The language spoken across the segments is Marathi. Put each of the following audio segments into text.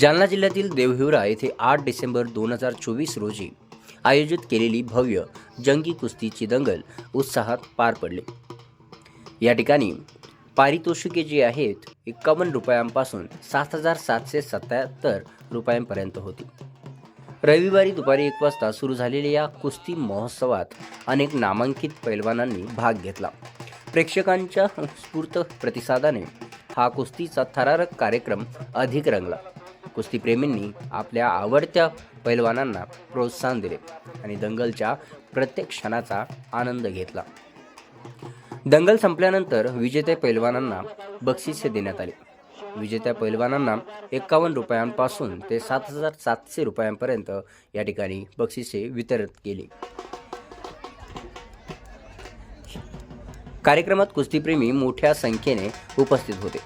जालना जिल्ह्यातील देवहिवरा येथे आठ डिसेंबर दोन हजार चोवीस रोजी आयोजित केलेली भव्य जंगी कुस्तीची दंगल उत्साहात पार पडली. या ठिकाणी पारितोषिके जी आहेत एक्कावन्न रुपयांपासून सात हजार सातशे सत्याहत्तर रुपयांपर्यंत होती. रविवारी दुपारी एक वाजता सुरू झालेल्या या कुस्ती महोत्सवात अनेक नामांकित पैलवानांनी भाग घेतला. प्रेक्षकांच्या स्फूर्त प्रतिसादाने हा कुस्तीचा थरारक कार्यक्रम अधिक रंगला. कुस्तीप्रेमींनी आपल्या आवडत्या पैलवानांना प्रोत्साहन दिले आणि दंगलच्या प्रत्येक क्षणाचा आनंद घेतला. दंगल संपल्यानंतर विजेत्या पैलवानांना बक्षिसे देण्यात आली. विजेत्या पैलवानांना एकावन्न रुपयांपासून ते सात हजार सातशे रुपयांपर्यंत या ठिकाणी बक्षिसे वितरित केली. कार्यक्रमात कुस्तीप्रेमी मोठ्या संख्येने उपस्थित होते.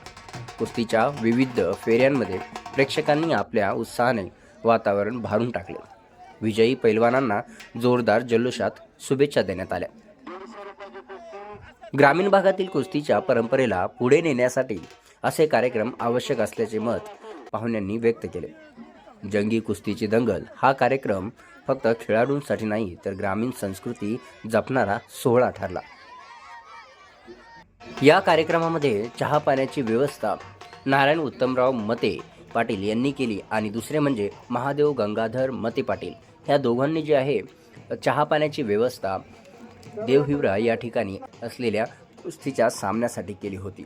कुस्तीच्या विविध फेऱ्यांमध्ये प्रेक्षकांनी आपल्या उत्साहाने वातावरण भारून टाकले. विजयी पैलवानांना जोरदार जल्लोषात शुभेच्छा देण्यात आल्या. ग्रामीण भागातील कुस्तीच्या परंपरेला पुढे नेण्यासाठी असे कार्यक्रम आवश्यक असल्याचे मत पाहुण्यांनी व्यक्त केले. जंगी कुस्तीची दंगल हा कार्यक्रम फक्त खेळाडूंसाठी नाही तर ग्रामीण संस्कृती जपणारा सोहळा ठरला. या कार्यक्रमामध्ये चहा पाण्याची व्यवस्था नारायण उत्तमराव मते पाटील यांनी केली आणि दुसरे म्हणजे महादेव गंगाधर मते पाटील. ह्या दोघांनी जे आहे चहा पाण्याची व्यवस्था देवहिवरा या ठिकाणी असलेल्या कुस्तीच्या सामन्यासाठी केली होती.